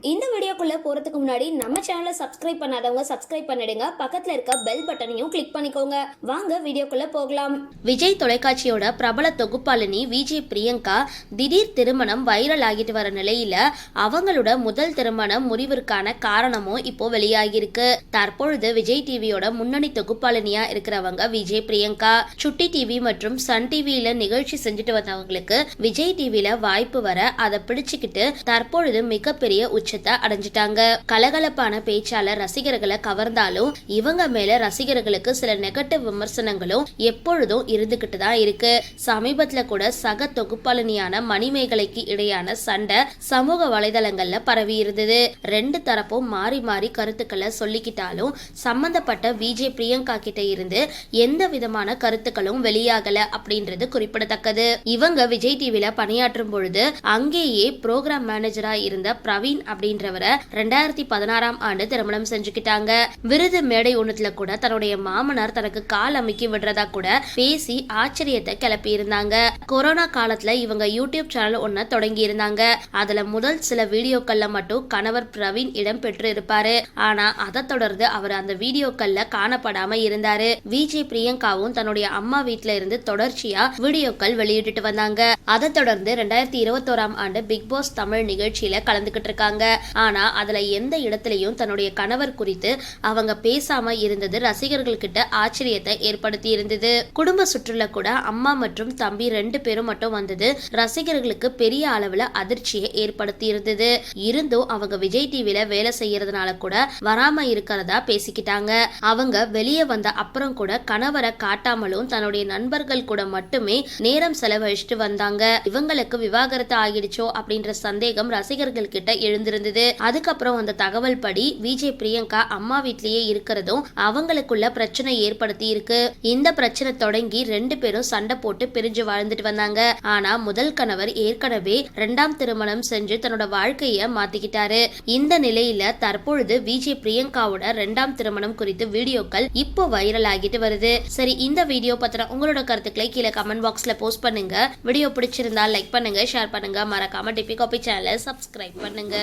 இந்த வீடியோக்குள்ளே போறதுக்கு முன்னாடி நம்ம சேனலை சப்ஸ்கிரைப் பண்ணாதவங்க சப்ஸ்கிரைப் பண்ணிடுங்க. பக்கத்தில் இருக்க பெல் பட்டனையும் கிளிக் பண்ணிக்கோங்க. வாங்க வீடியோக்குள்ளே போகலாம். விஜய் தொலைக்காட்சியோட பிரபல தொகுப்பாளினி விஜய் பிரியங்கா திடீர் திருமணம் வைரல் ஆகிட்டு வர நிலையில் அவங்களோட முதல் திருமணம் முறிவிற்கான காரணமும் இப்போ வெளியாகியிருக்கு. தற்பொழுது விஜய் டிவியோட முன்னணி தொகுப்பாளினியா இருக்கிறவங்க விஜய் பிரியங்கா. சுட்டி டிவி மற்றும் சன் டிவியில நிகழ்ச்சி செஞ்சுட்டு வந்தவங்களுக்கு விஜய் டிவியில் வாய்ப்பு வர அதை பிடிச்சுக்கிட்டு தற்பொழுது மிகப்பெரிய உச்சத்தை அடைஞ்சிட்டாங்க கலகலப்பான பேச்சால ரசிகர்களை கவர்ந்தாலும் இவங்க மேல ரசிகர்களுக்கு சில நெகட்டிவ் விமர்சனங்களும் எப்பொழுதும் இருந்துகிட்டு தான் இருக்கு. சமீபத்துல கூட சக தொகுப்பாளினியான மணிமேகலைக்கு இடையான சண்டை சமூக வலைதளங்கள்ல பரவி இருந்தது. ரெண்டு தரப்பும் மாறி மாறி கருத்துக்களை சொல்லிக்கிட்டாலும் சம்பந்தப்பட்ட விஜே பிரியங்கா கிட்ட இருந்து எந்த விதமான கருத்துக்களும் வெளியாகல அப்படின்றது குறிப்பிடத்தக்கது. இவங்க விஜய் டிவில பணியாற்றும் பொழுது அங்கேயே ப்ரோக்ராம் மேனேஜரா இருந்த பிரவீன் அப்படின்றவரை ரெண்டாயிரத்தி பதினாறாம் ஆண்டு திருமணம் செஞ்சுக்கிட்டாங்க. விருது மேடை ஒண்ணுத்துல கூட தன்னுடைய மாமனார் தனக்கு கால் அமைக்கி விடுறதா கூட பேசி ஆச்சரியத்தை கிளப்பி இருந்தாங்க. கொரோனா காலத்துல இவங்க யூடியூப் சேனல் ஒன்ன தொடங்கி இருந்தாங்க. அதுல முதல் சில வீடியோக்கள்ல மட்டும் கணவர் பிரவீன் இடம் பெற்று இருப்பாரு. ஆனா அதை தொடர்ந்து அவர் அந்த வீடியோக்கள்ல காணப்படாம இருந்தாரு. விஜய் பிரியங்காவும் தன்னுடைய அம்மா வீட்டுல இருந்து தொடர்ச்சியா வீடியோக்கள் வெளியிட்டுட்டு வந்தாங்க. அதை தொடர்ந்து ரெண்டாயிரத்தி இருபத்தோராம் ஆண்டு பிக் பாஸ் தமிழ் நிகழ்ச்சியில கலந்துகிட்டு இருக்காங்க. ஆனா அதுல எந்த இடத்துலயும் தன்னுடைய கணவர் குறித்து அவங்க பேசாம இருந்தது ரசிகர்கள் கிட்ட ஆச்சரியத்தை ஏற்படுத்தி இருந்தது. குடும்ப சுற்றுல கூட அம்மா மற்றும் தம்பி ரெண்டு பேரும் மட்டும் வந்தது ரசிகர்களுக்கு பெரிய அளவுல அதிர்ச்சியை ஏற்படுத்தி இருந்தது. இருந்தும் அவங்க விஜய் டிவில வேலை செய்யறதுனால கூட வராம இருக்கிறதா பேசிக்கிட்டாங்க. அவங்க வெளியே வந்த அப்புறம் கூட கணவரை காட்டாமலும் தன்னுடைய நண்பர்கள் கூட மட்டுமே நேரம் செலவழிச்சுட்டு வந்தாங்க. இவங்களுக்கு விவாகரத்து ஆகிடுச்சோ அப்படின்ற சந்தேகம் ரசிகர்கள் கிட்ட எழுந்திருந்தது. அதுக்கப்புறம் அந்த தகவல் படி விஜய் பிரியங்கா அம்மா வீட்லயே இருக்கிறதும் அவங்களுக்குள்ள பிரச்சனை ஏற்படுத்தி இருக்கு இந்த பிரச்சனை தொடங்கி ரெண்டு பேரும் சண்டை போட்டு பிரிஞ்சு வாழ்ந்துட்டு வந்தாங்க. ஆனா முதல் கணவர் ஏற்கனவே ரெண்டாம் திருமணம் செஞ்சு தன்னோட வாழ்க்கைய மாத்திக்கிட்டாரு. இந்த நிலையில தற்பொழுது விஜய் பிரியங்காவோட ரெண்டாம் திருமணம் குறித்து வீடியோக்கள் இப்போ வைரல் ஆகிட்டு வருது. சரி இந்த வீடியோ பத்தின உங்களோட கருத்துக்களை கீழே கமெண்ட் பாக்ஸ்ல போஸ்ட் பண்ணுங்க. வீடியோ பிடிச்சிருந்தா லைக் பண்ணுங்க ஷேர் பண்ணுங்க. மறக்காம டிபி காபி சேனலை சப்ஸ்கிரைப் பண்ணுங்க.